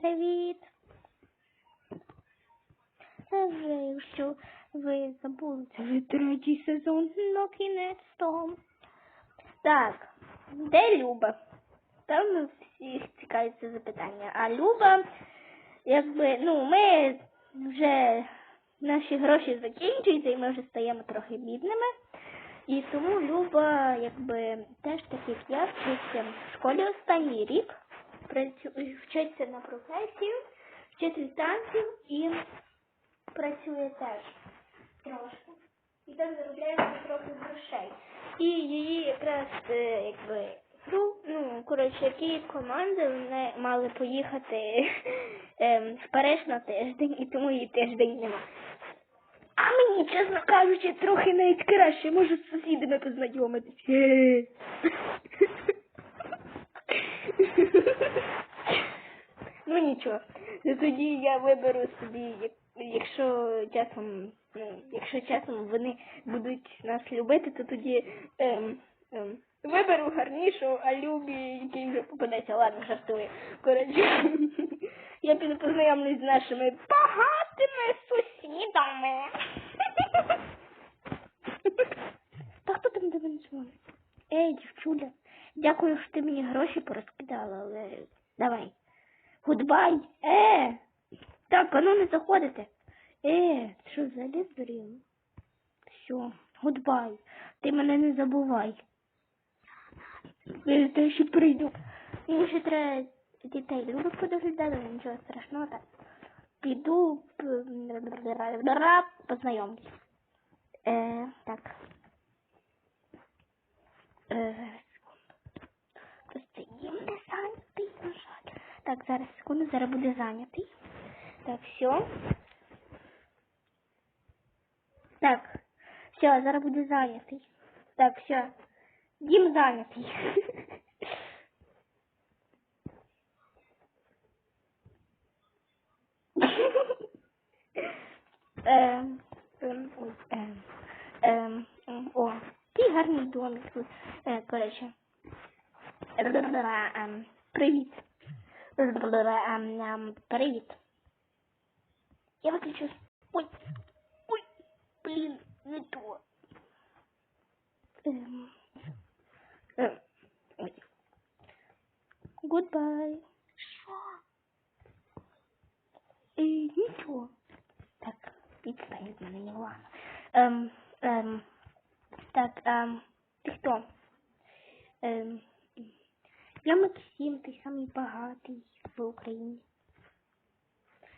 Привіт. Якщо ви забули, це третій сезон, ну кінець того. Так, де Люба? Там всіх цікавить це запитання. А Люба, якби, ну, ми вже наші гроші закінчуються і ми вже стаємо трохи бідними. І тому Люба, якби теж так як в школі останній рік, вчиться на професію, вчитель танців і працює теж трошки. І так заробляє собі трохи грошей. І її якраз е, якби ну, ну, коротше, які команди вони мали поїхати ем, в Париж на тиждень, і тому її тиждень нема. А мені, чесно кажучи, трохи навіть краще, можу з сусідами познайомитися. Ну нічого. Ну, Тоді я виберу собі, як- якщо часом, ну, якщо часом вони будуть нас любити, то тоді ем, ем, виберу гарнішу, а любі, який вже попадеться, ладно, жартую. Коротше, я піду познайомлюсь з нашими багатими сусідами. Та хто там до мене дзвонить? Ей, дівчуля, дякую, що ти мені гроші порозкидала, але давай. Гудбай! Е! Так, а ну не заходите. Е, що взагалі здуріла? Все, гудбай. Ти мене не забувай. Я те ще прийду. Мені ще треба дітей любить подоглядати, нічого страшного так. Піду познайомлюсь. Е, так. Е, зараз, секунду. Просто їм не зайнятий, на жаль. Так, зараз, секунду, зараз буде зайнятий. Так, все. Так, все, зараз буде зайнятий. Так, все. Дім зайнятий. Ем, ем, ем, ем, О, який гарний домик тут. Е, Коротше. Привіт. Ем, ем, Привіт. Я виключу. Ой, ой, блін, не то. Ем, ем, Ой. Goodbye. Що? Е, нічого. Так, відстань від мене, не ладно. Ем, ем, так, ем, ти хто? Ем, я Максим, ти самий багатий в Україні.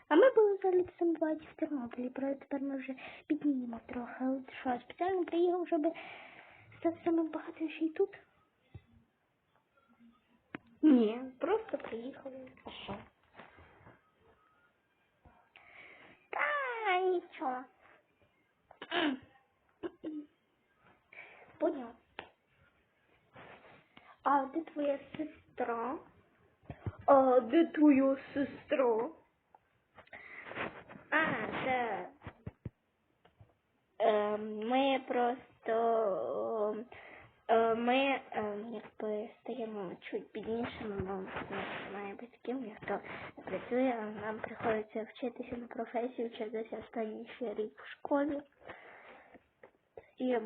А ми були взагалі самі багаті в Тернополі, правда тепер ми вже піднімемо трохи. Але що, спеціально приїхав, щоб стати самим багатим ще й тут? Ні, просто приїхали. А що? Та нічого. А де твоя сестра? А де твоя сестра? А, це. Ем, ми просто. е, Ми ем, якби стаємо чуть біднішими, бо немає батьків, ніхто не працює, а нам приходиться вчитися на професію, вчитися останній ще рік в школі. І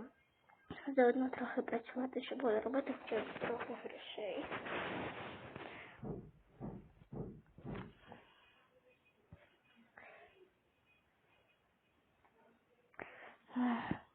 заодно трохи працювати, щоб робити ще трохи грошей. Ех.